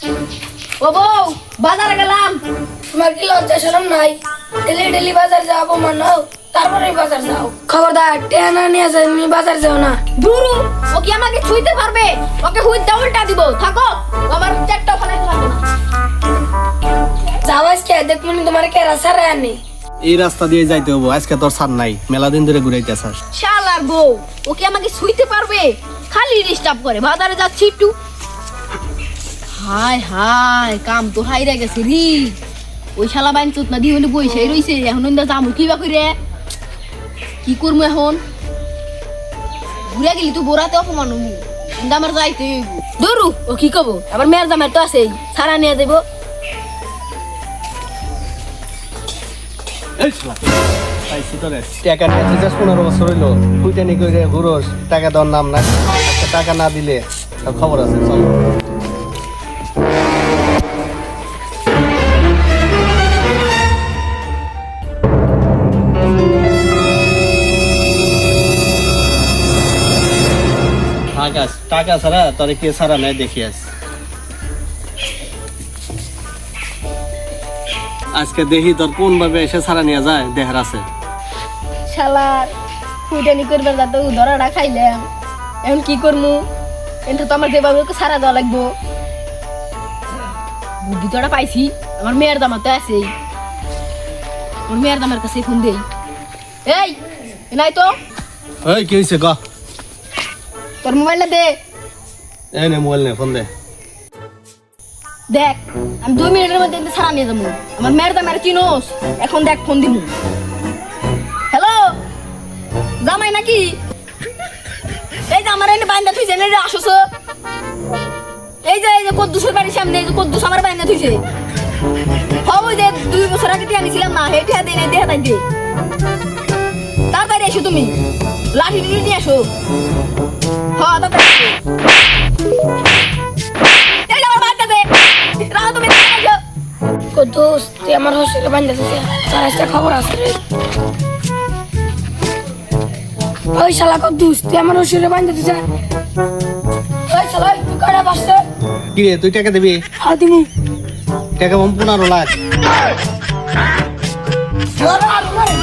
ও বউ বাজারে গেলাম। তোমার কি লজ্জা শরম নাই? ডেলি ডেলি বাজার যাব মানো তারপরে বাজার যাও। খবরদার টেনা নিয়ে তুমি বাজার যাও না। দুরু ও কি আমাকে ছুঁইতে পারবে? ওকে হুইট উল্টা দিব। থাকো আমার চারটা ফেলে না। যাও আজকে দেখুন তোমার কেরা সারা আনি। এই রাস্তা দিয়ে যাইতে হব আজকে তোর সার নাই মেলা দিন ধরে ঘুরাইতেছাস শালার বউ ও কি আমাকে ছুঁইতে পারবে? খালি ডিস্টার্ব করে বাজারে যাচ্ছি একটু। হায় হায় কাম তো হাইরা গেছে রি। ওই শালা বাইন চোত না দিয়ে হলে বইসাই রইছে এখন ইন্দা যামু কি বা করে কি করব এখন? ঘুরে গেলি তো বোরাতে অপমান হব আমার যাইতে দৌড়ু ও কি কব? আবার মেয়ের দামের তো আছেই সারা নিয়ে দেবো। টাকা নিয়ে যাস পনেরো বছর হইল। কুইটানি করে ঘুরোস টাকা দেওয়ার নাম না টাকা না দিলে খবর আছে চল। আকাশ টাকা ছাড়া তোরে কে ছাড়া নাই দেখি আস আজকে দেখি তোর কোন ভাবে এসে ছাড়া নিয়ে যায় দেহের আছে। শালার ফুটানি করবার যাতে ধরাটা খাইলাম। এখন কি করমু? এটা তো আমার যেভাবে সারা দেওয়া লাগবো। বুদ্ধি তো একটা পাইছি আমার মেয়ের দামাতে আছে আমার মেয়ের দামের কাছে ফোন দেই। এই নাই তো? ওই কি হয়েছে ক তোর মোবাইলটা দে। এই নে মোবাইল নে ফোন দে। দেখ আমি দুই মিনিটের মধ্যে এতে সারা নিয়ে যাব। আমার মেয়ের দামের চিনোস। এখন দেখ ফোন দিমু হ্যালো জামাই নাকি? এই যে আমার এনে বাইন্দা থুইছে এনে আসছ এই যে এই যে কদ্দুসের বাড়ির সামনে এই যে কদ্দুস আমার বাইন্দা থুইছে। হব ওই যে দুই বছর আগে টিয়া নিছিলাম না হেঁটে হাতে নেই দেহা তাই দে তাড়াতাড়ি এসো তুমি। লাঠি নিয়ে আসো। হ্যাঁ তাড়াতাড়ি এই আমার দে রাহো তুমি এসো। তুই আমার হোস্টেলে বান্ধা তার আজকে খবর আছে রে ওই শালা কদ্দুস তুই আমার হোস্টেলে বান্ধা দিছে ওই শালা তুই কয়টা পারছে কি রে, তুই টাকা দিবি হাও দিমু টাকা পাম পনেরো লাখ আর মারে।